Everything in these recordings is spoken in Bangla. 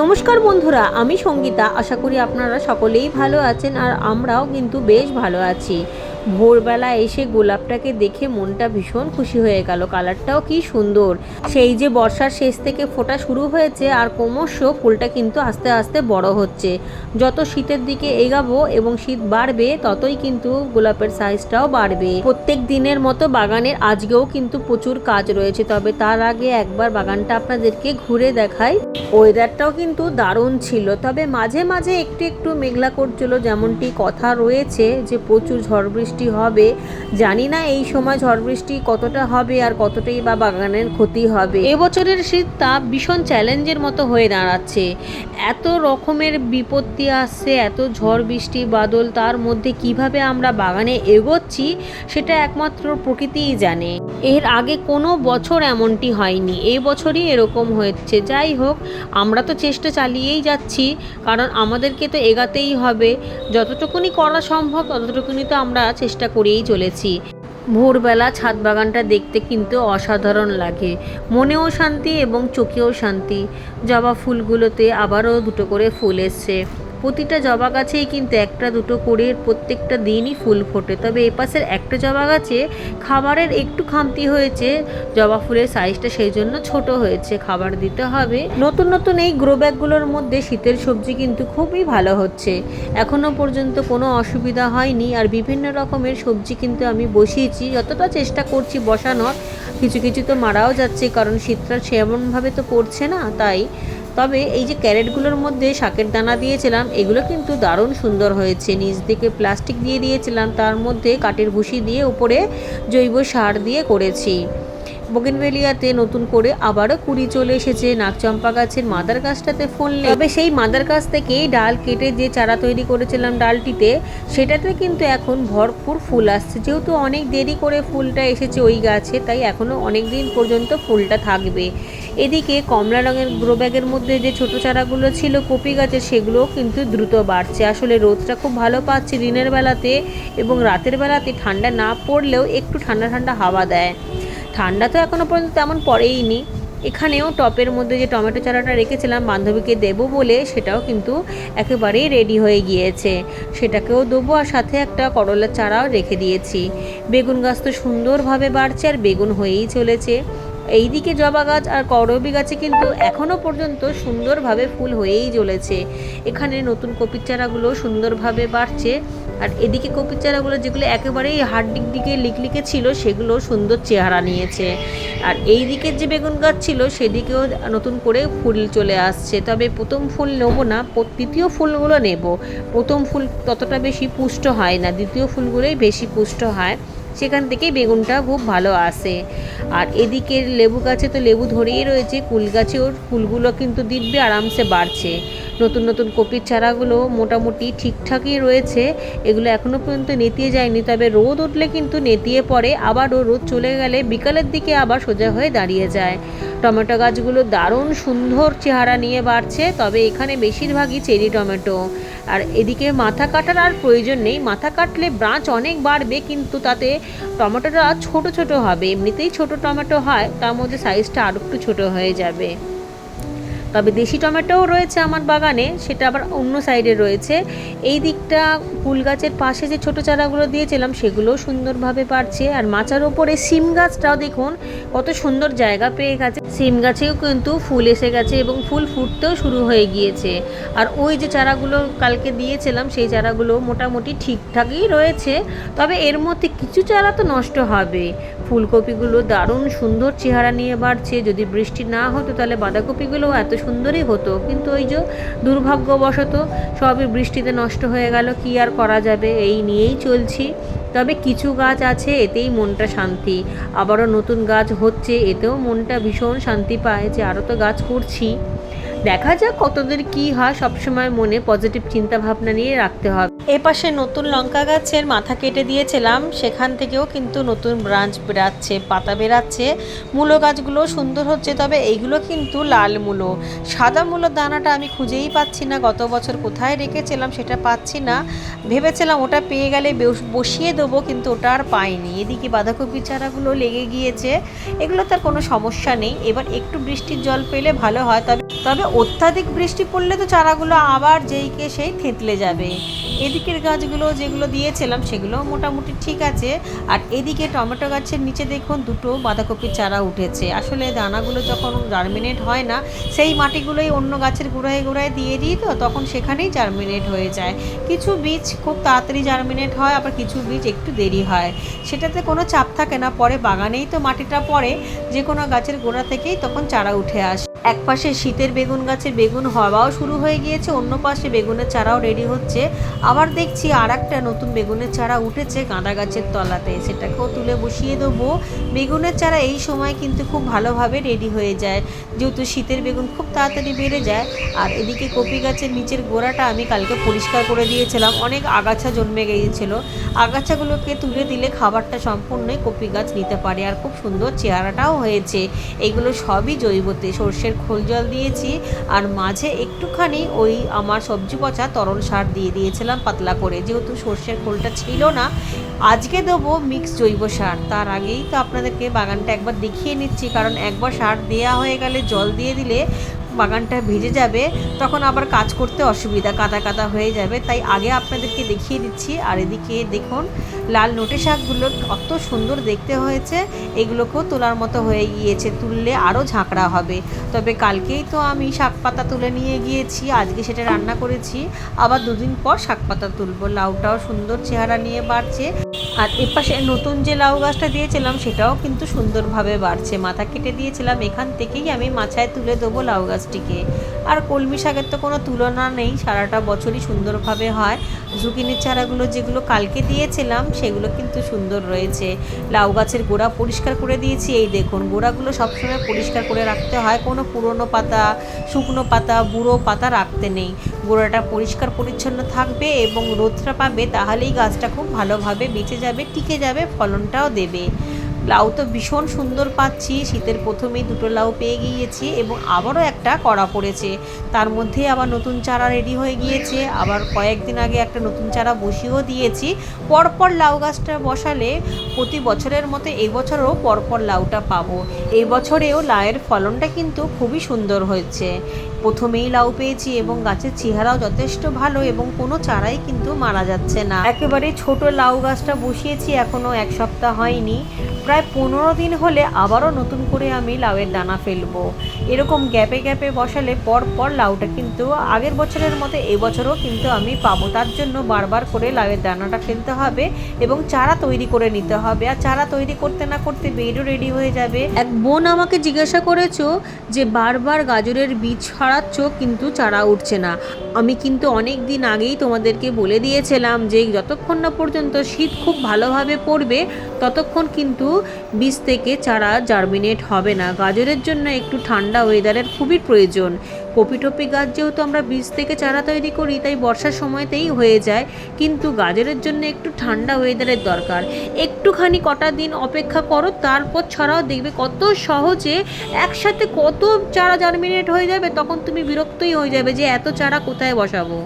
নমস্কার বন্ধুরা, আমি সঙ্গীতা। আশা করি আপনারা সকলেই ভালো আছেন আর আমরাও কিন্তু বেশ ভালো আছি। ভোরবেলা এসে গোলাপটাকে দেখে মনটা ভীষণ খুশি হয়ে গেল। কালারটাও কি সুন্দর। সেই যে বর্ষার শেষ থেকে ফোটা শুরু হয়েছে, আর ক্রমশ ফুলটা কিন্তু আস্তে আস্তে বড় হচ্ছে। যত শীতের দিকে এগাবো এবং শীত বাড়বে, ততই কিন্তু গোলাপের সাইজটাও বাড়বে। প্রত্যেক দিনের মতো বাগানের আজকেও কিন্তু প্রচুর কাজ রয়েছে, তবে তার আগে একবার বাগানটা আপনাদেরকে ঘুরে দেখাই। ওয়েদারটাও কিন্তু দারুণ ছিল, তবে মাঝে মাঝে একটু একটু মেঘলা করছিল, যেমনটি কথা রয়েছে যে প্রচুর ঝড় বৃষ্টি হবে। জানি না এই সময় ঝড় বৃষ্টি কতটা হবে আর কতটাই বা বাগানের ক্ষতি হবে। এবছরের শীতটা ভীষণ চ্যালেঞ্জের মতো হয়ে দাঁড়াচ্ছে। এত রকমের বিপত্তি আসছে, এত ঝড় বৃষ্টি, বাদল, তার মধ্যে কীভাবে আমরা বাগানে এগোচ্ছি সেটা একমাত্র প্রকৃতিই জানে। এর আগে কোনো বছর এমনটি হয়নি, এই বছরই এরকম হয়েছে। যাই হোক, আমরা তো চেষ্টা চালিয়েই যাচ্ছি, কারণ আমাদেরকে তো এগাতেই হবে। যতটুকুনি করা সম্ভব, ততটুকুনি তো আমরা চেষ্টা করেই চলেছি। ভোরবেলা ছাদ বাগানটা দেখতে কিন্তু অসাধারণ লাগে। মনেও শান্তি এবং চোখেও শান্তি। জবা ফুলগুলোতে আবারও দুটো করে ফুল এসছে। প্রতিটা জবা গাছেই কিন্তু একটা, দুটো করে প্রত্যেকটা দিনই ফুল ফোটে। তবে এপাশের একটা জবা গাছে খাবারের একটু খামতি হয়েছে, জবা ফুলের সাইজটা সেই জন্য ছোট হয়েছে, খাবার দিতে হবে। নতুন নতুন এই গ্রো ব্যাগগুলোর মধ্যে শীতের সবজি কিন্তু খুবই ভালো হচ্ছে। এখনও পর্যন্ত কোনো অসুবিধা হয়নি আর বিভিন্ন রকমের সবজি কিন্তু আমি বসিয়েছি। যতটা চেষ্টা করছি বসানোর, কিছু কিছু তো মারাও যাচ্ছে কারণ শীতটা সেমনভাবে তো পড়ছে না, তাই তবে এই যে ক্যারেটগুলোর মধ্যে শাকের দানা দিয়েছিলাম, এগুলো কিন্তু দারুণ সুন্দর হয়েছে। নিজ দিকে প্লাস্টিক দিয়ে দিয়েছিলাম, তার মধ্যে কাঠের ভুসি দিয়ে উপরে জৈব সার দিয়ে করেছি। বগেনভেলিয়াতে নতুন করে আবারও কুড়ি চলে এসেছে নাকচম্পা গাছের মাদার গাছটাতে ফুল নেই তবে সেই মাদার গাছ থেকেই ডাল কেটে যে চারা তৈরি করেছিলাম ডালটিতে, সেটাতে কিন্তু এখন ভরপুর ফুল আসছে। যেহেতু অনেক দেরি করে ফুলটা এসেছে ওই গাছে, তাই এখনও অনেক দিন পর্যন্ত ফুলটা থাকবে। এদিকে কমলা রঙের গ্রো ব্যাগের মধ্যে যে ছোট চারাগুলো ছিল কপি গাছের, সেগুলোও কিন্তু দ্রুত বাড়ছে। আসলে রোদটা খুব ভালো পাচ্ছে দিনের বেলাতে এবং রাতের বেলাতে ঠান্ডা না পড়লেও একটু ঠান্ডা ঠান্ডা হাওয়া দেয়। ঠান্ডা তো এখনও পর্যন্ত তেমন পড়েইনি। এখানেও টপের মধ্যে যে টমেটো চারাটা রেখেছিলাম বান্ধবীকে দেবো বলে, সেটাও কিন্তু একেবারেই রেডি হয়ে গিয়েছে। সেটাকেও দেবো আর সাথে একটা করলার চারাও রেখে দিয়েছি। বেগুন গাছ তো সুন্দরভাবে বাড়ছে আর বেগুন হয়েই চলেছে। এইদিকে জবা গাছ আর করবি গাছে কিন্তু এখনও পর্যন্ত সুন্দরভাবে ফুল হয়েই চলেছে। এখানে নতুন কপির চারাগুলো সুন্দরভাবে বাড়ছে। আর এদিকে কপির চারাগুলো যেগুলো একেবারেই হাড্ডির দিকে লিকলিকে ছিল, সেগুলো সুন্দর চেহারা নিয়েছে। আর এই দিকের যে বেগুন গাছ ছিল, সেদিকেও নতুন করে ফুল চলে আসছে। তবে প্রথম ফুল নেব না দ্বিতীয় ফুলগুলো নেব। প্রথম ফুল ততটা বেশি পুষ্ট হয় না, দ্বিতীয় ফুলগুলোই বেশি পুষ্ট হয়। সেখান থেকেই বেগুনটা খুব ভালো আসে। আর এদিকে লেবু গাছে তো লেবু ধরেই রয়েছে, কুল গাছেও ফুলগুলো কিন্তু দিব্যি আরামসে বাড়ছে। নতুন নতুন কপির চারাগুলো মোটামুটি ঠিকঠাকই রয়েছে। এগুলো এখনও পর্যন্ত নেতিয়ে যায়নি, তবে রোদ উঠলে কিন্তু নেতিয়ে পড়ে, আবারও রোদ চলে গেলে বিকালের দিকে আবার সোজা হয়ে দাঁড়িয়ে যায়। টমেটো গাছগুলো দারুণ সুন্দর চেহারা নিয়ে বাড়ছে, তবে এখানে বেশিরভাগই চেরি টমেটো। আর এদিকে মাথা কাটার আর প্রয়োজন নেই, মাথা কাটলে ব্রাঞ্চ অনেক বাড়বে, কিন্তু তাতে টমেটোটা ছোট ছোট হবে। এমনিতেই ছোট টমেটো হয়, তার মধ্যে সাইজটা আরও একটু ছোট হয়ে যাবে। তবে দেশি টমেটোও রয়েছে আমার বাগানে, সেটা আবার অন্য সাইডে রয়েছে। এই দিকটা ফুল গাছের পাশে যে ছোট চারাগুলো দিয়েছিলাম, সেগুলোও সুন্দরভাবে পারছে। আর মাচার ওপরে সিম গাছটাও দেখুন, কত সুন্দর জায়গা পেয়ে গেছে। সিম গাছেও কিন্তু ফুল এসে গেছে এবং ফুল ফুটতেও শুরু হয়ে গিয়েছে। আর ওই যে চারাগুলো কালকে দিয়েছিলাম, সেই চারাগুলো মোটামুটি ঠিকঠাকই রয়েছে। তবে এর মধ্যে কিছু চারা তো নষ্ট হবে। ফুলকপিগুলো দারুণ সুন্দর চেহারা নিয়ে বাড়ছে। যদি বৃষ্টি না হতো তাহলে বাঁধাকপিগুলোও এত সুন্দরই হতো। কিন্তু ওই যে দুর্ভাগ্যবশত সবই বৃষ্টিতে নষ্ট হয়ে গেল, কি আর করা যাবে? এই নিয়েই চলছি। তবে কিছু গাছ আছে, এতেই মনটা শান্তি। আবারও নতুন গাছ হচ্ছে, এতেও মনটা ভীষণ শান্তি পায় যে আরও তো গাছ করছি। দেখা যাক কতদূর কি হয়। সবসময় মনে পজিটিভ চিন্তা ভাবনা নিয়ে রাখতে হবে। এপাশে নতুন লঙ্কা গাছের মাথা কেটে দিয়েছিলাম। সেখান থেকেও কিন্তু নতুন ব্রাঞ্চ বেরাচ্ছে পাতা বেরাচ্ছে মূলো গাছগুলো সুন্দর হচ্ছে, তবে এইগুলো কিন্তু লাল মূলো। সাদা মূলোর দানাটা আমি খুঁজেই পাচ্ছি না। গত বছর কোথায় রেখেছিলাম সেটা পাচ্ছি না। ভেবেছিলাম ওটা পেয়ে গেলে বসিয়ে দেবো, কিন্তু ওটা আর পাইনি। এদিকে বাঁধাকপি চারাগুলো লেগে গিয়েছে। এগুলো তার কোনো সমস্যা নেই। এবার একটু বৃষ্টির জল পেলে ভালো হয়, তবে তবে অত্যাধিক বৃষ্টি পড়লে তো চারাগুলো আবার যেইকে সেই থেতলে যাবে। এদিকের গাছগুলো যেগুলো দিয়েছিলাম সেগুলো মোটামুটি ঠিক আছে। আর এদিকে টমেটো গাছের নিচে দেখুন দুটো বাঁধাকপির চারা উঠেছে। আসলে দানাগুলো যখন জার্মিনেট হয় না, সেই মাটিগুলোই অন্য গাছের গোড়ায় গোড়ায় দিয়ে দিই তো, তখন সেখানেই জার্মিনেট হয়ে যায়। কিছু বীজ খুব তাড়াতাড়ি জার্মিনেট হয়, আবার কিছু বীজ একটু দেরি হয়। সেটাতে কোনো চাপ থাকে না, পরে বাগানেই তো মাটিটা পড়ে যে কোনো গাছের গোড়া থেকেই তখন চারা উঠে আসে। এক পাশে শীতের বেগুন গাছে বেগুন হওয়াও শুরু হয়ে গিয়েছে, অন্য পাশে বেগুনের চারাও রেডি হচ্ছে। আবার দেখছি আর একটা নতুন বেগুনের চারা উঠেছে গাঁদা গাছের তলাতে, সেটাকেও তুলে বসিয়ে দেবো। বেগুনের চারা এই সময় কিন্তু খুব ভালোভাবে রেডি হয়ে যায়, যেহেতু শীতের বেগুন খুব তাড়াতাড়ি বেড়ে যায়। আর এদিকে কপি গাছের নিচের গোড়াটা আমি কালকে পরিষ্কার করে দিয়েছিলাম, অনেক আগাছা জন্মে গিয়েছিল। আগাছাগুলোকে তুলে দিলে খাবারটা সম্পূর্ণই কপি গাছ নিতে পারে, আর খুব সুন্দর চেহারাটাও হয়েছে। এগুলো সবই জৈবতে সর্ষের খোল জল দিয়েছি, আর মাঝে একটুখানি ওই আমার সবজি পচা তরল সার দিয়ে দিয়েছিলাম পাতলা করে। যেহেতু সর্ষের খোলটা ছিল না, আজকে দেবো মিক্স জৈব সার। তার আগেই তো আপনাদেরকে বাগানটা একবার দেখিয়ে নিচ্ছি, কারণ একবার সার দেওয়া হয়ে গেলে জল দিয়ে দিলে বাগানটা ভিজে যাবে, তখন আবার কাজ করতে অসুবিধা, কাদা কাদা হয়ে যাবে। তাই আগে আপনাদেরকে দেখিয়ে দিচ্ছি, আর এদিকে দেখুন, লাল নোটে শাকগুলো কত সুন্দর দেখতে হয়েছে। এগুলোকেও তোলার মতো হয়ে গিয়েছে, তুললে আরও ঝাঁকড়া হবে। তবে কালকেই তো আমি শাক পাতা তুলে নিয়ে গিয়েছি, আজকে সেটা রান্না করেছি। আবার দুদিন পর শাক পাতা তুলবো, লাউটাও সুন্দর চেহারা নিয়ে বাড়ছে। আর এপাশে নতুন যে লাউ গাছটা দিয়েছিলাম, সেটাও কিন্তু সুন্দরভাবে বাড়ছে। মাথা কেটে দিয়েছিলাম, এখান থেকেই আমি মাছায় তুলে দেবো লাউ গাছটিকে। আর কলমি শাকের তো কোনো তুলনা নেই, সারাটা বছরই সুন্দরভাবে হয়। ঝুঁকিনির চারাগুলো যেগুলো কালকে দিয়েছিলাম, সেগুলো কিন্তু সুন্দর রয়েছে। লাউ গাছের গোড়া পরিষ্কার করে দিয়েছি, এই দেখুন, গোড়াগুলো সবসময় পরিষ্কার করে রাখতে হয়। কোনো পুরনো পাতা, শুকনো পাতা, বুড়ো পাতা রাখতে নেই। গোড়াটা পরিষ্কার পরিচ্ছন্ন থাকবে এবং রোদটা পাবে, তাহলেই গাছটা খুব ভালোভাবে বেঁচে যাবে, টিকে যাবে, ফলনটাও দেবে। লাউ তো ভীষণ সুন্দর পাচ্ছি। শীতের প্রথমেই দুটো লাউ পেয়ে গিয়েছি এবং আবারও একটা কড়া পড়েছে। তার মধ্যে আবার নতুন চারা রেডি হয়ে গিয়েছে। আবার কয়েকদিন আগে একটা নতুন চারা বসিয়েও দিয়েছি। পরপর লাউ গাছটা বসালে প্রতি বছরের মতো এই বছরও পরপর লাউটা পাবো। এই বছরেও লাউয়ের ফলনটা কিন্তু খুবই সুন্দর হয়েছে। প্রথমেই লাউ পেয়েছি এবং গাছের চেহারাও যথেষ্ট ভালো এবং কোনো চারাই কিন্তু মারা যাচ্ছে না। একেবারে ছোট লাউ গাছটা বসিয়েছি এখনও এক সপ্তাহ হয়নি। প্রায় পনেরো দিন হলে আবারও নতুন করে আমি লাউয়ের দানা ফেলব। এরকম গ্যাপে গ্যাপে বসালে পর পর লাউটা কিন্তু আগের বছরের মতো এবছরও কিন্তু আমি পাবো। তার জন্য বারবার করে লাউয়ের দানাটা ফেলতে হবে এবং চারা তৈরি করে নিতে হবে। আর চারা তৈরি করতে না করতে বেডও রেডি হয়ে যাবে। এক বোন আমাকে জিজ্ঞাসা করেছ যে বারবার গাজরের বীজ ছড়াচ্ছ কিন্তু চারা উঠছে না। আমি কিন্তু অনেক দিন আগেই তোমাদেরকে বলে দিয়েছিলাম যে যতক্ষণ না পর্যন্ত শীত খুব ভালোভাবে পড়বে ততক্ষণ কিন্তু বীজ থেকে চারা জার্মিনেট হবে না। গাজরের জন্য একটু ঠান্ডা ওয়েদারের খুবই প্রয়োজন। কপি টপি গাছ যেহেতু আমরা বীজ থেকে চারা তৈরি করি, তাই বর্ষার সময়তেই হয়ে যায়, কিন্তু গাজরের জন্য একটু ঠান্ডা ওয়েদারের দরকার। একটুখানি কটা দিন অপেক্ষা করো, তারপর ছাড়াও, দেখবে কত সহজে একসাথে কত চারা জার্মিনেট হয়ে যাবে, তখন তুমি বিরক্তই হয়ে যাবে যে এত চারা কোথায় বসাবো।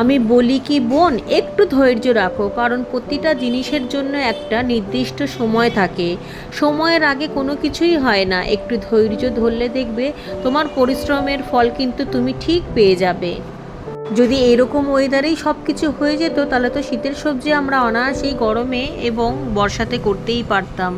আমি বলি কি বোন, একটু ধৈর্য রাখো, কারণ প্রতিটা জিনিসের জন্য একটা নির্দিষ্ট সময় থাকে। সময়ের আগে কোনো কিছুই হয় না। একটু ধৈর্য ধরলে দেখবে তোমার পরিশ্রমের ফল কিন্তু তুমি ঠিক পেয়ে যাবে। যদি এরকম ওয়েদারেই সব কিছু হয়ে যেত, তাহলে তো শীতের সবজি আমরা অনায়াসেই গরমে এবং বর্ষাতে করতেই পারতাম।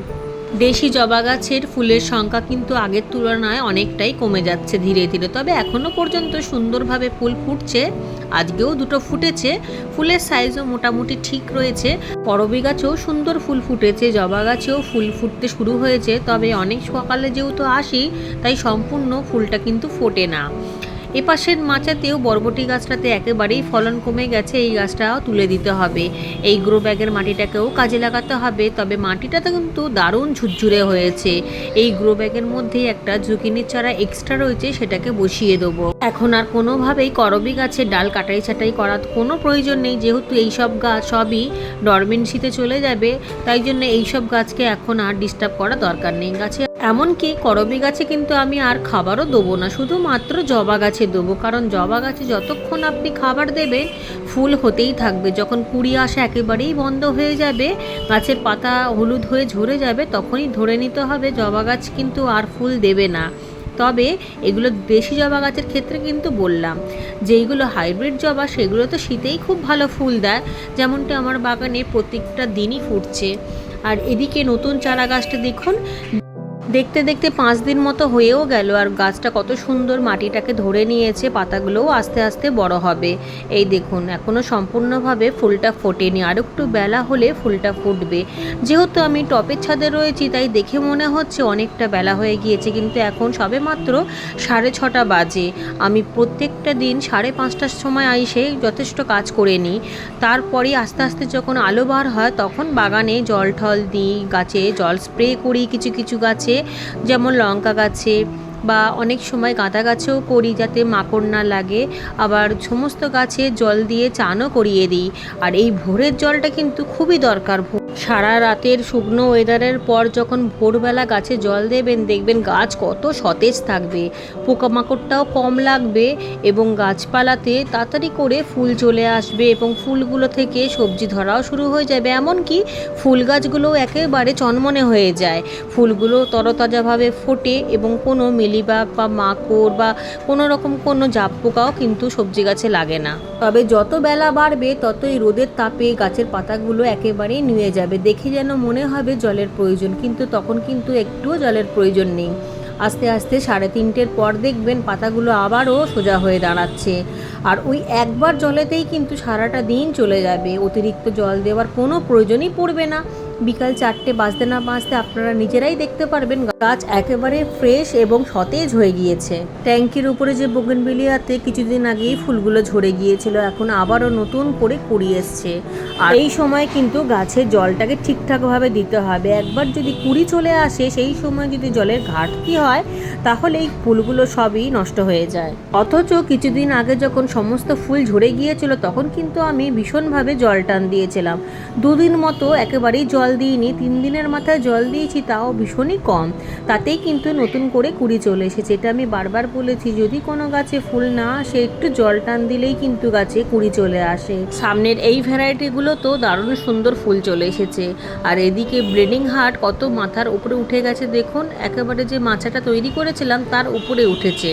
দেশি জবা গাছের ফুলের সংখ্যা কিন্তু আগের তুলনায় অনেকটাই কমে যাচ্ছে ধীরে ধীরে। তবে এখনও পর্যন্ত সুন্দরভাবে ফুল ফুটছে, আজকেও দুটো ফুটেছে, ফুলের সাইজও মোটামুটি ঠিক রয়েছে। করবী গাছেও সুন্দর ফুল ফুটেছে, জবা গাছেও ফুল ফুটতে শুরু হয়েছে, তবে অনেক সকালে যেহেতু আসি, তাই সম্পূর্ণ ফুলটা কিন্তু ফোটে না। এপাশের মাচাতেও বরবটি গাছটাতে একেবারেই ফলন কমে গেছে, এই গাছটাও তুলে দিতে হবে। এই গ্রো ব্যাগের মাটিটাকেও কাজে লাগাতে হবে, তবে মাটিটা তো কিন্তু দারুণ ঝুরঝুরে হয়েছে। এই গ্রো ব্যাগের মধ্যেই একটা ঝুঁকিনির চারা এক্সট্রা রয়েছে, সেটাকে বসিয়ে দেবো। এখন আর কোনোভাবেই করবি গাছের ডাল কাটাই ছাটাই করার কোনো প্রয়োজন নেই, যেহেতু এই সব গাছ সবই ডরমেন্সিতে চলে যাবে, তাই জন্য এই সব গাছকে এখন আর ডিস্টার্ব করা দরকার নেই। গাছে এমনকি করবি গাছে কিন্তু আমি আর খাবারও দেবো না, শুধুমাত্র জবা গাছে দেবো। কারণ জবা গাছে যতক্ষণ আপনি খাবার দেবেন, ফুল হতেই থাকবে। যখন কুড়ি আসা একেবারেই বন্ধ হয়ে যাবে, গাছের পাতা হলুদ হয়ে ঝরে যাবে, তখনই ধরে নিতে হবে জবা গাছ কিন্তু আর ফুল দেবে না। তবে এগুলো দেশি জবা গাছের ক্ষেত্রে কিন্তু বললাম, যেইগুলো হাইব্রিড জবা, সেগুলো তো শীতেই খুব ভালো ফুল দেয়। যেমনটা আমার বাগানে প্রত্যেকটা দিনই ফুটছে। আর এদিকে নতুন চারা গাছটা দেখুন দেখতে দেখতে পাঁচ দিন মতো হয়েও গেল আর গাছটা কত সুন্দর মাটিটাকে ধরে নিয়েছে, পাতাগুলোও আস্তে আস্তে বড় হবে। এই দেখুন এখনও সম্পূর্ণভাবে ফুলটা ফোটেনি। আর একটু বেলা হলে ফুলটা ফুটবে। যেহেতু আমি টপের ছাদে রয়েছি, তাই দেখে মনে হচ্ছে অনেকটা বেলা হয়ে গিয়েছে। কিন্তু এখন সবে মাত্র সাড়ে ছটা বাজে। আমি প্রত্যেকটা দিন সাড়ে পাঁচটার সময় এসে যথেষ্ট কাজ করে নিই। তারপরে আস্তে আস্তে যখন আলো বার হয়, তখন বাগানে জল ঠল দিই, গাছে জল স্প্রে করি কিছু কিছু গাছে। যেমন লঙ্কা গাছে বা অনেক সময় গাঁদা গাছেও করি যাতে মাকড় না লাগে। আবার সমস্ত গাছে জল দিয়ে চানও করিয়ে দিই। আর এই ভোরের জলটা কিন্তু খুবই দরকার ভো- সারা রাতের শুকনো ওয়েদারের পর যখন ভোরবেলা গাছে জল দেবেন, দেখবেন গাছ কত সতেজ থাকবে। পোকামাকড়টাও কম লাগবে এবং গাছপালাতে তাড়াতাড়ি করে ফুল চলে আসবে এবং ফুলগুলো থেকে সবজি ধরাও শুরু হয়ে যাবে। এমনকি ফুল গাছগুলোও একেবারে চনমনে হয়ে যায়। ফুলগুলো তরতাজাভাবে ফোটে এবং কোনো মিলিবাগ বা মাকড় বা কোনো রকম কোনো জাপ পোকাও কিন্তু সবজি গাছে লাগে না। তবে যত বেলা বাড়বে, ততই রোদের তাপে গাছের পাতাগুলো একেবারেই নুয়ে যাবে। দেখে যেন মনে হবে জলের প্রয়োজন, কিন্তু তখন কিন্তু একটুও জলের প্রয়োজন নেই। আস্তে আস্তে সাড়ে তিনটের পর দেখবেন পাতাগুলো আবারও সোজা হয়ে দাঁড়াচ্ছে। আর ওই একবার জলেতেই কিন্তু সারাটা দিন চলে যাবে। অতিরিক্ত জল দেওয়ার কোনো প্রয়োজনই পড়বে না। বিকাল চারটে বাজতে না বাজতে আপনারা নিজেরাই দেখতে পারবেন গাছ একেবারে ফ্রেশ এবং সতেজ হয়ে গিয়েছে। ট্যাঙ্কির উপরে যে বোগেনবিলিয়াতে কিছুদিন আগেই ফুলগুলো ঝরে গিয়েছিল, এখন আবারও নতুন করে কুড়ি এসছে। আর এই সময় কিন্তু গাছের জলটাকে ঠিকঠাকভাবে দিতে হবে। একবার যদি কুড়ি চলে আসে, সেই সময় যদি জলের ঘাটতি হয়, তাহলে এই ফুলগুলো সবই নষ্ট হয়ে যায়। অথচ কিছুদিন আগে যখন সমস্ত ফুল ঝরে গিয়েছিল, তখন কিন্তু আমি ভীষণভাবে জল টান দিয়েছিলাম। দুদিন মতো একেবারেই জল দিইনি, তিন দিনের মাথায় জল দিয়েছি, তাও ভীষণই কম। তাতেই কিন্তু নতুন করে কুড়ি চলে এসেছে। এটা আমি বারবার বলেছি, যদি কোনো গাছে ফুল না আসে, একটু জল টান দিলেই কিন্তু গাছে কুড়ি চলে আসে। সামনের এই ভ্যারাইটিগুলো তো দারুণ সুন্দর ফুল চলে এসেছে। আর এদিকে ব্লিডিং হার্ট কত মাথার উপরে উঠে গেছে দেখুন, একেবারে যে মাচাটা তৈরি করেছিলাম, তার উপরে উঠেছে।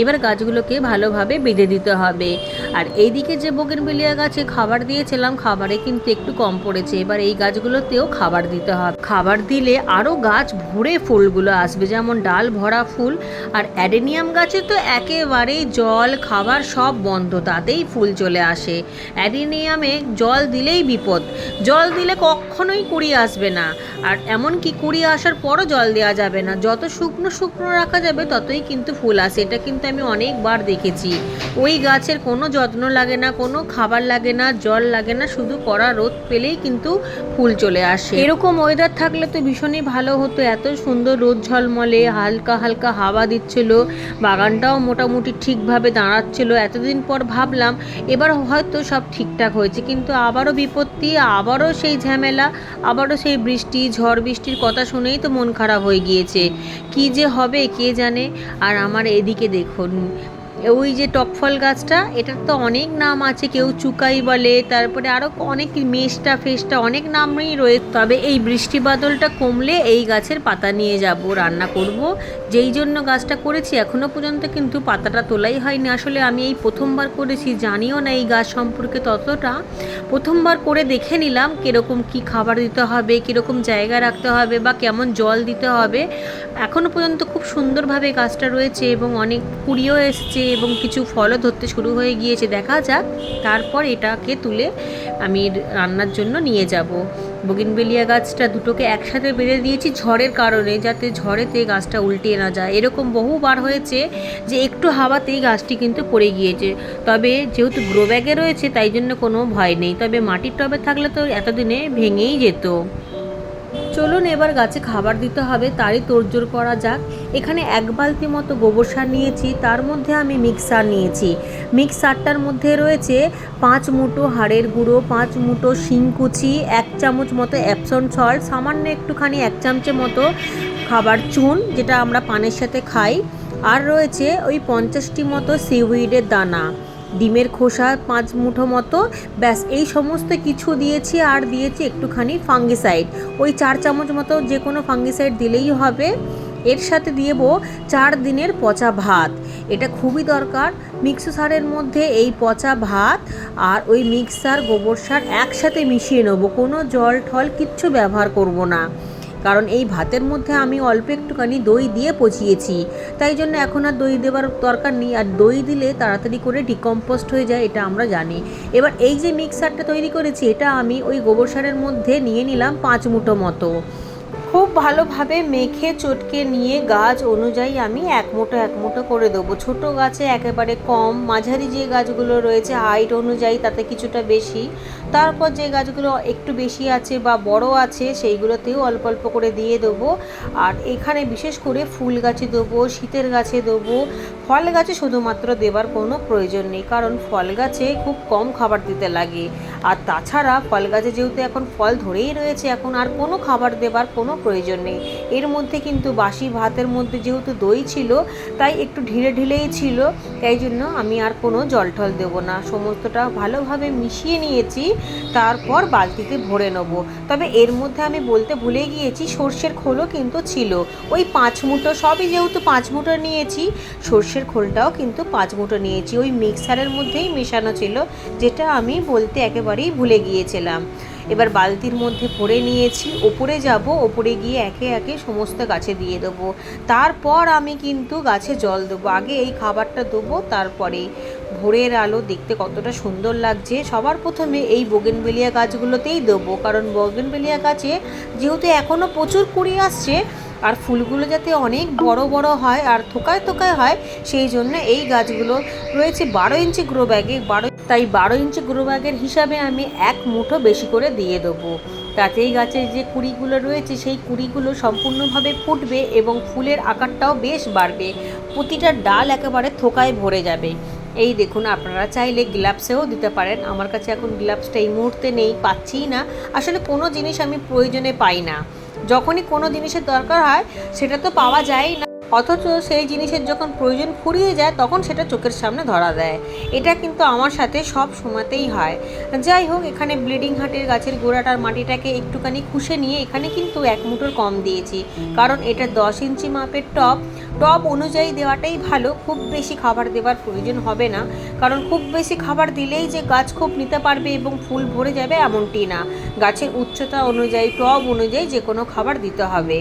এবার গাছগুলোকে ভালোভাবে বেঁধে দিতে হবে। আর এইদিকে যে বোগেনবেলিয়া গাছে খাবার দিয়েছিলাম, খাবারে কিন্তু একটু কম পড়েছে। এবার এই গাছগুলোতেও খাবার দিতে হবে। খাবার দিলে আরও গাছ ভরে ফুলগুলো আসবে, যেমন ডাল, ভরা ফুল। আর অ্যাডেনিয়াম গাছে তো একেবারেই জল, খাবার সব বন্ধ, তাতেই ফুল চলে আসে। অ্যাডেনিয়ামে জল দিলেই বিপদ। জল দিলে কখনোই কুড়ি আসবে না। আর এমন কি কুড়ি আসার পরও জল দেওয়া যাবে না। যত শুকনো শুকনো রাখা যাবে, ততই কিন্তু ফুল আসে। এটা কিন্তু আমি অনেকবার দেখেছি। ওই গাছের কোনো যত্ন লাগে না, কোনো খাবার লাগে না, জল লাগে না, শুধু কড়া রোদ পেলেই কিন্তু ফুল চলে আসে। এরকম ওয়েদার থাকলে তো ভীষণই ভালো হতো। এত সুন্দর রোদ ঝলমলে, হালকা হালকা হাওয়া দিচ্ছিল, বাগানটাও মোটামুটি ঠিকভাবে দাঁড়াচ্ছিল। এতদিন পর ভাবলাম, এবার হয়তো সব ঠিকঠাক হয়েছে। কিন্তু আবারও বিপত্তি, আবারও সেই ঝামেলা, আবারও সেই বৃষ্টি, ঝড় বৃষ্টির কথা শুনেই তো মন খারাপ হয়ে গিয়েছে। কি যে হবে, কে জানে? আর আমার এদিকে দেখুন ওই যে টকফল গাছটা, এটার তো অনেক নাম আছে, কেউ চুকাই বলে, তারপরে আরও অনেক মেষটা ফেসটা অনেক নামই রয়েছে তবে এই বৃষ্টি বাদলটা কমলে এই গাছের পাতা নিয়ে যাব, রান্না করব। যেই জন্য গাছটা করেছি এখনও পর্যন্ত কিন্তু পাতাটা তোলাই হয়নি। আসলে আমি এই প্রথমবার করেছি, জানিও না এই গাছ সম্পর্কে ততটা। প্রথমবার করে দেখে নিলাম কীরকম কি খাবার দিতে হবে, কীরকম জায়গা রাখতে হবে বা কেমন জল দিতে হবে। এখনও পর্যন্ত খুব সুন্দরভাবে গাছটা রয়েছে এবং অনেক কুড়িও এসছে এবং কিছু ফলও ধরতে শুরু হয়ে গিয়েছে। দেখা যাক, তারপর এটাকে তুলে আমি রান্নার জন্য নিয়ে যাব। বগিনবেলিয়া গাছটা দুটোকে একসাথে বেঁধে দিয়েছি ঝড়ের কারণে, যাতে ঝড়েতে গাছটা উল্টে না যায়। এরকম বহুবার হয়েছে যে একটু হাওয়াতেই গাছটি কিন্তু পড়ে গিয়েছে। তবে যেহেতু গ্রো ব্যাগে রয়েছে, তাই জন্য কোনো ভয় নেই। তবে মাটির টবে থাকলে তো এতদিনে ভেঙেই যেত। চলুন এবার গাছে খাবার দিতে হবে, তারই তোড়জোড় করা যাক। এখানে এক বালতি মতো গোবর সার নিয়েছি, তার মধ্যে আমি মিক্সার নিয়েছি। মিক্সারটার মধ্যে রয়েছে পাঁচ মুঠো হাড়ের গুঁড়ো, পাঁচ মুঠো শিংকুচি এক চামচ মতো অ্যাপসন সল্ট সামান্য একটুখানি এক চামচের মতো খাবার চুন, যেটা আমরা পানের সাথে খাই। আর রয়েছে ওই পঞ্চাশটি মতো সিউইডের দানা। ডিমের খোসা, পাঁচ মুঠো মতো। ব্যাস, এই সমস্ত কিছু দিয়েছি আর দিয়েছি একটুখানি ফাঙ্গিসাইড ওই চার চামচ মতো যে কোনো ফাঙ্গিসাইড দিলেই হবে। এর সাথে দিয়েব চার দিনের পচা ভাত। এটা খুবই দরকার। মিক্স সারের মধ্যে এই পচা ভাত আর ওই মিক্সার গোবর সার একসাথে মিশিয়ে নেব। কোনো জল ঠল কিচ্ছু ব্যবহার করব না। কারণ এই ভাতের মধ্যে আমি অল্প একটুখানি দই দিয়ে পচিয়েছি। তাই জন্য এখন আর দই দেওয়ার দরকার নেই। আর দই দিলে তাড়াতাড়ি করে ডিকম্পোস্ট হয়ে যায়, এটা আমরা জানি। এবার এই যে মিক্সারটা তৈরি করেছি, এটা আমি ওই গোবর সারের মধ্যে নিয়ে নিলাম পাঁচ মুঠো মতো। খুব ভালোভাবে মেখে, চটকে নিয়ে গাছ অনুযায়ী আমি এক মুঠো, এক করে দেবো। ছোট গাছে একেবারে কম, মাঝারি যে গাছগুলো রয়েছে হাইট অনুযায়ী তাতে কিছুটা বেশি। তারপর যে গাছগুলো একটু বেশি আছে বা বড় আছে, সেইগুলোতেও অল্প অল্প করে দিয়ে দেবো। আর এখানে বিশেষ করে ফুল গাছে দেবো, শীতের গাছে দেবো। ফল গাছে শুধুমাত্র দেবার কোনো প্রয়োজন নেই, কারণ ফল গাছে খুব কম খাবার দিতে লাগে। আর তাছাড়া ফল গাছে যেহেতু এখন ফল ধরেই রয়েছে, এখন আর কোনো খাবার দেবার কোনো প্রয়োজন নেই। এর মধ্যে কিন্তু বাসি ভাতের মধ্যে যেহেতু দই ছিল, তাই একটু ঢিলে ঢিলেই ছিল, তাই জন্য আমি আর কোনো জল টল দেবো না। সমস্তটা ভালোভাবে মিশিয়ে নিয়েছি, তারপর বালতিতে ভরে নেব। তবে এর মধ্যে আমি বলতে ভুলে গিয়েছি, সর্ষের খোলও কিন্তু ছিল। ওই পাঁচ মুঠো, সবই যেহেতু পাঁচ মুঠো নিয়েছি, সর্ষের খোলটাও কিন্তু পাঁচ মুঠো নিয়েছি। ওই মিক্সারের মধ্যেই মেশানো ছিল, যেটা আমি বলতে একেবারেই ভুলে গিয়েছিলাম। এবার বালতির মধ্যে ভরে নিয়েছি, ওপরে যাব, ওপরে গিয়ে একে একে সমস্ত গাছে দিয়ে দেবো। তারপর আমি কিন্তু গাছে জল দেবো। আগে এই খাবারটা দেবো, তারপরে ভোরের আলো দেখতে কতটা সুন্দর লাগছে। সবার প্রথমে এই বোগেনবেলিয়া গাছগুলোতেই দেবো, কারণ বোগেনবেলিয়া গাছে যেহেতু এখনও প্রচুর কুড়ি আসছে আর ফুলগুলো যাতে অনেক বড় বড় হয় আর থোকায় থোকায় হয়, সেই জন্য এই গাছগুলো রয়েছে বারো ইঞ্চি গ্রো ব্যাগে বারো তাই বারো ইঞ্চি গ্রো ব্যাগের হিসাবে আমি এক মুঠো বেশি করে দিয়ে দেবো। তাতে এই গাছের যে কুড়িগুলো রয়েছে, সেই কুড়িগুলো সম্পূর্ণভাবে ফুটবে এবং ফুলের আকারটাও বেশ বাড়বে। প্রতিটা ডাল একেবারে থোকায় ভরে যাবে। এই দেখুন, আপনারা চাইলে গ্লাভসেও দিতে পারেন। আমার কাছে এখন গ্লাভসটা এই মুহূর্তে নেই, পাচ্ছিই না। আসলে কোনো জিনিস আমি প্রয়োজনে পাই না। যখনই কোনো জিনিসের দরকার হয়, সেটা তো পাওয়া যায়ই না। অথচ সেই জিনিসের যখন প্রয়োজন ফুরিয়ে যায়, তখন সেটা চোখের সামনে ধরা দেয়। এটা কিন্তু আমার সাথে সব সময়তেই হয়। যাই হোক, এখানে ব্লিডিং হাটের গাছের গোড়াটার মাটিটাকে একটুখানি খুশে নিয়ে এখানে কিন্তু এক মুঠোর কম দিয়েছি। কারণ এটা দশ ইঞ্চি মাপের টপ টপ অনুযায়ী দেওয়াটাই ভালো। খুব বেশি খাবার দেওয়ার প্রয়োজন হবে না। কারণ খুব বেশি খাবার দিলেই যে গাছ খুব নিতে পারবে এবং ফুল ভরে যাবে এমনটি না। গাছের উচ্চতা অনুযায়ী, টব অনুযায়ী যে কোনো খাবার দিতে হবে।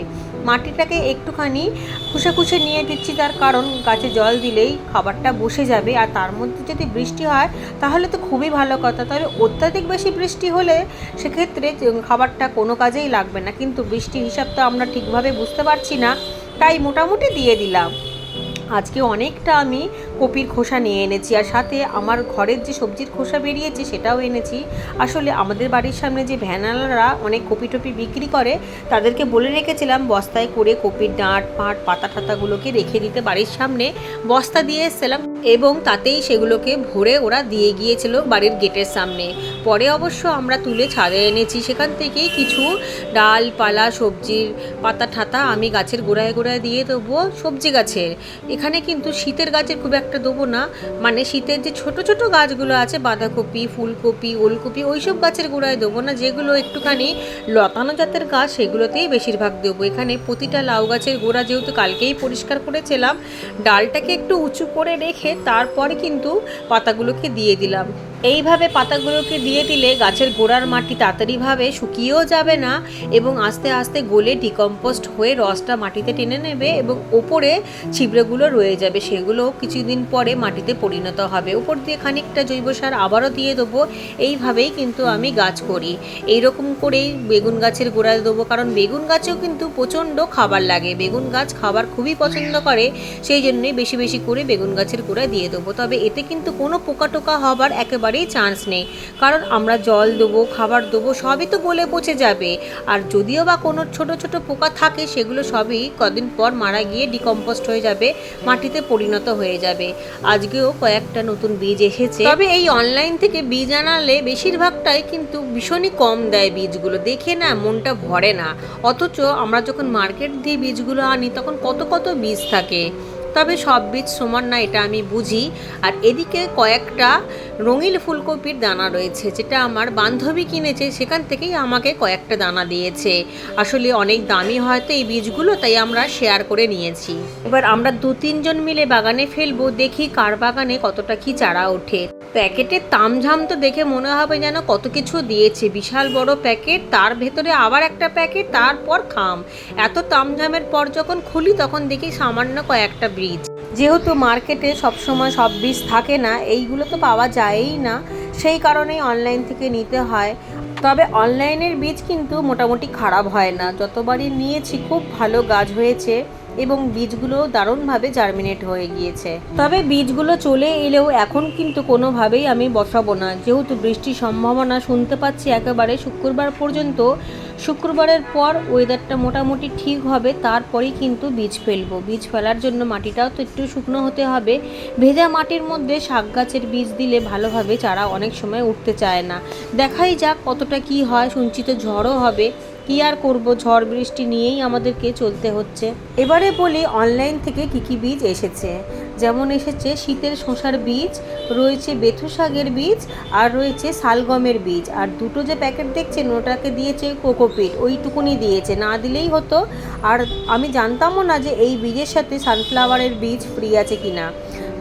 মাটিটাকে একটুখানি খুশে খুশে নিয়ে দিচ্ছি তার কারণ, গাছে জল দিলেই খাবারটা বসে যাবে। আর তার মধ্যে যদি বৃষ্টি হয়, তাহলে তো খুবই ভালো কথা। তবে অত্যাধিক বেশি বৃষ্টি হলে সেক্ষেত্রে খাবারটা কোনো কাজেই লাগবে না। কিন্তু বৃষ্টি হিসাব তো আমরা ঠিকভাবে বুঝতে পারছি না। তাই মোটামুটি দিয়ে দিলাম। আজকে অনেকটা আমি কপির খোসা নিয়ে এনেছি আর সাথে আমার ঘরের যে সবজির খোসা বেরিয়েছে সেটাও এনেছি। আসলে আমাদের বাড়ির সামনে যে ভ্যানালারা অনেক কপি টপি বিক্রি করে, তাদেরকে বলে রেখেছিলাম বস্তায় করে কপির ডাঁট, পাট, পাতা টাতাগুলোকে রেখে দিতে বাড়ির সামনে। বস্তা দিয়ে এসেছিলাম এবং তাতেই সেগুলোকে ভরে ওরা দিয়ে গিয়েছিল বাড়ির গেটের সামনে। পরে অবশ্য আমরা তুলে ছাদে এনেছি। সেখান থেকেই কিছু ডাল পালা সবজির পাতা, ঠাতা আমি গাছের গোড়ায় গোড়ায় দিয়ে দেবো সবজি গাছের। এখানে কিন্তু শীতের গাছের খুব একটা দেবো না। মানে শীতের যে ছোট ছোট গাছগুলো আছে, বাঁধাকপি, ফুলকপি, ওলকপি, ওইসব গাছের গোড়ায় দেবো না। যেগুলো একটুখানি লতানো জাতের গাছ, সেগুলোতেই বেশিরভাগ দেবো। এখানে প্রতিটা লাউ গাছের গোড়া যেহেতু কালকেই পরিষ্কার করেছিলাম, ডালটাকে একটু উঁচু করে রেখে তারপরে কিন্তু পাতাগুলোকে দিয়ে দিলাম। এইভাবে পাতাগুলোকে দিয়ে দিলে গাছের গোড়ার মাটি তাড়াতাড়িভাবে শুকিয়েও যাবে না এবং আস্তে আস্তে গলে ডিকম্পোস্ট হয়ে রসটা মাটিতে টেনে নেবে এবং ওপরে ছিবড়েগুলো রয়ে যাবে। সেগুলো কিছুদিন পরে মাটিতে পরিণত হবে। উপর দিয়ে খানিকটা জৈব সার আবারও দিয়ে দেবো। এইভাবেই কিন্তু আমি গাছ করি। এইরকম করেই বেগুন গাছের গোড়ায় দেবো। কারণ বেগুন গাছেও কিন্তু প্রচণ্ড খাবার লাগে। বেগুন গাছ খাবার খুবই পছন্দ করে। সেই জন্যই বেশি বেশি করে বেগুন গাছের গোড়ায় দিয়ে দেবো। তবে এতে কিন্তু কোনো পোকা টোকা হবার একেবারেই চান্স নেই। কারণ আমরা জল দেবো, খাবার দেবো, সবই তো গলে পচে যাবে। আর যদিও বা কোনো ছোট ছোট পোকা থাকে, সেগুলো সবই কদিন পর মারা গিয়ে ডিকম্পোস্ট হয়ে যাবে, মাটিতে পরিণত হয়ে যাবে। আজকেও কয়েকটা নতুন বীজ এসেছে। তবে এই অনলাইন থেকে বীজ আনালে বেশিরভাগটাই কিন্তু ভীষণই কম দেয় বীজগুলো। দেখে না, মনটা ভরে না। অথচ আমরা যখন মার্কেট দিয়ে বীজগুলো আনি, তখন কত কত বীজ থাকে। তবে সব বীজ সমান না, এটা আমি বুঝি। আর এদিকে কয়েকটা রঙিল ফুলকপির দানা রয়েছে, যেটা আমার বান্ধবী কিনেছে, সেখান থেকেই আমাকে কয়েকটা দানা দিয়েছে। আসলে অনেক দামি হয়তো এই বীজগুলো, তাই আমরা শেয়ার করে নিয়েছি। এবার আমরা দু তিনজন মিলে বাগানে ফেলব, দেখি কার বাগানে কতটা কি চারা ওঠে। প্যাকেটের তামঝাম তো দেখে মনে হবে যেন কত কিছু দিয়েছে। বিশাল বড় প্যাকেট, তার ভেতরে আবার একটা প্যাকেট, তারপর খাম। এত তামঝামের পর যখন খুলি, তখন দেখি সামান্য কয়েকটা বীজ। যেহেতু মার্কেটে সবসময় সব বীজ থাকে না, এইগুলো তো পাওয়া যায়ই না, সেই কারণেই অনলাইন থেকে নিতে হয়। তবে অনলাইনের বীজ কিন্তু মোটামুটি খারাপ হয় না। যতবারই নিয়েছি, খুব ভালো গাছ হয়েছে। এবং বীজগুলো দারুণভাবে জার্মিনেট হয়ে গিয়েছে। তবে বীজগুলো চলে এলেও এখন কিন্তু কোনোভাবেই আমি বসাবো না। যেহেতু বৃষ্টির সম্ভাবনা শুনতে পাচ্ছি একেবারে শুক্রবার পর্যন্ত, শুক্রবারের পর ওয়েদারটা মোটামুটি ঠিক হবে, তারপরেই কিন্তু বীজ ফেলব। বীজ ফেলার জন্য মাটিটাও তো একটু শুকনো হতে হবে। ভেজা মাটির মধ্যে শাক গাছের বীজ দিলে ভালোভাবে চারা অনেক সময় উঠতে চায় না। দেখাই যাক কতটা কি হয়, সঞ্চিত ঝড়ও হবে। কি আর করব? ঝড় বৃষ্টি নিয়েই আমাদেরকে চলতে হচ্ছে। এবারে বলি অনলাইন থেকে কী কী বীজ এসেছে? যেমন এসেছে শীতের শসার বীজ, রয়েছে বেথু শাকের বীজ, আর রয়েছে শালগমের বীজ। আর দুটো যে প্যাকেট দেখছেন, ওটাকে দিয়েছে কোকোপিট। ওইটুকুনি দিয়েছে। না দিলেই হতো। আর আমি জানতামও না যে এই বীজের সাথে সানফ্লাওয়ারের বীজ ফ্রি আছে কিনা।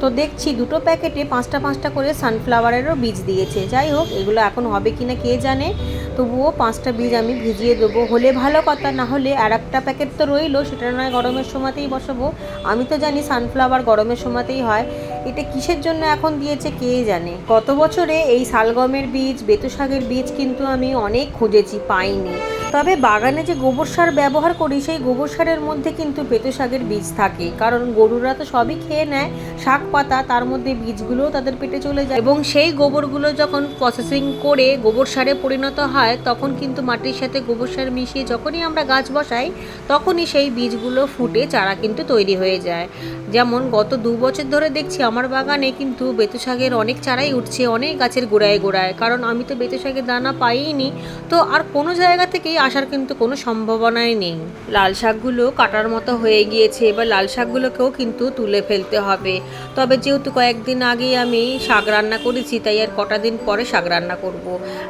তো দেখছি দুটো প্যাকেটে পাঁচটা পাঁচটা করে সানফ্লাওয়ারেরও বীজ দিয়েছে। যাই হোক, এগুলো এখন হবে কি না কে জানে? তবুও পাঁচটা বীজ আমি ভিজিয়ে দেবো। হলে ভালো কথা, না হলে আর একটা প্যাকেট তো রইল, সেটা নয় গরমের সময়তেই বসাবো। আমি তো জানি সানফ্লাওয়ার গরমের সময়তেই হয়। এটা কিসের জন্য এখন দিয়েছে কে জানে? গত বছরে এই শালগমের বীজ, বেতু শাকের বীজ কিন্তু আমি অনেক খুঁজেছি, পাইনি। তবে বাগানে যে গোবর সার ব্যবহার করি, সেই গোবর সারের মধ্যে কিন্তু পেতু শাকের বীজ থাকে। কারণ গরুরা তো সবই খেয়ে নেয়, শাক পাতা, তার মধ্যে বীজগুলোও তাদের পেটে চলে যায়। এবং সেই গোবরগুলো যখন প্রসেসিং করে গোবর সারে পরিণত হয়, তখন কিন্তু মাটির সাথে গোবর সার মিশিয়ে যখনই আমরা গাছ বসাই, তখনই সেই বীজগুলো ফুটে চারা কিন্তু তৈরি হয়ে যায়। যেমন গত দু বছর ধরে দেখছি, আমার বাগানে কিন্তু বেতু শাকের অনেক চারাই উঠছে, অনেক গাছের গোড়ায় গোড়ায়। কারণ আমি তো বেতু শাকের দানা পাইনি তো আর কোনো জায়গা থেকেই আসার কিন্তু কোনো সম্ভাবনাই নেই। লাল শাকগুলো কাটার মতো হয়ে গিয়েছে, এবার লাল শাকগুলোকেও কিন্তু তুলে ফেলতে হবে। তবে যেহেতু কয়েকদিন আগেই আমি শাক রান্না করেছি, তাই আর কটা দিন পরে শাক রান্না করব।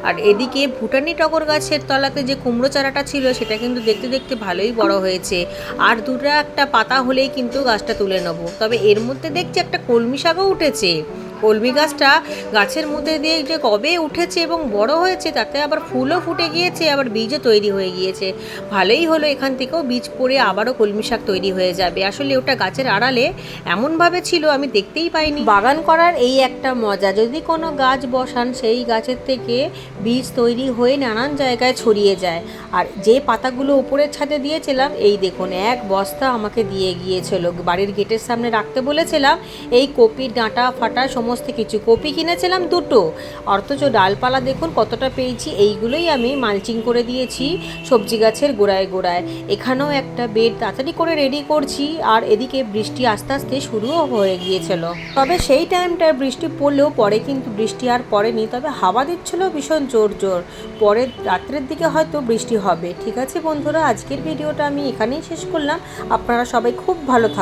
আর এদিকে ভুটানি টগর গাছের তলাতে যে কুমড়ো চারাটা ছিল, সেটা কিন্তু দেখতে দেখতে ভালোই বড় হয়েছে। আর দুটো একটা পাতা হলেই কিন্তু গাছটা তুলে নেব। তবে এর মধ্যে দেখছি একটা কলমি শাকও উঠেছে। কলমি গাছটা গাছের মধ্যে দিয়ে যে কবে উঠেছে এবং বড় হয়েছে, তাতে আবার ফুলও ফুটে গিয়েছে, আবার বীজও তৈরি হয়ে গিয়েছে। ভালোই হলো এখান থেকেও বীজ পড়ে আবারও কলমি শাক তৈরি হয়ে যাবে। আসলে ওটা গাছের আড়ালে এমনভাবে ছিল আমি দেখতেই পাইনি। বাগান করার এই একটা মজা, যদি কোনো গাছ বসান, সেই গাছের থেকে বীজ তৈরি হয়ে নানান জায়গায় ছড়িয়ে যায়। আর যে পাতাগুলো উপরের ছাদে দিয়েছিলাম, এই দেখুন, এক বস্তা আমাকে দিয়ে গিয়েছিল। বাড়ির গেটের সামনে রাখতে বলেছিলাম, এই কপির ডাঁটা ফাটা সমস্ত কিছু কপি কিনেছিলাম দুটো। অথচ ডালপালা দেখুন কতটা পেয়েছি, এইগুলোই আমি মালচিং করে দিয়েছি সবজি গাছের গোড়ায় গোড়ায়। এখানেও একটা বেড তাড়াতাড়ি করে রেডি করছি, আর এদিকে বৃষ্টি আস্তে আস্তে শুরুও হয়ে গিয়েছিল। তবে সেই টাইমটা বৃষ্টি পড়লেও পরে কিন্তু বৃষ্টি আর পড়েনি, তবে হাওয়া দিচ্ছিল ভীষণ জোর জোর। পরে রাত্রের দিকে হয়তো বৃষ্টি হবে। ঠিক আছে বন্ধুরা, আজকের ভিডিওটা আমি এখানেই শেষ করলাম। আপনারা সবাই খুব ভালো থাকুন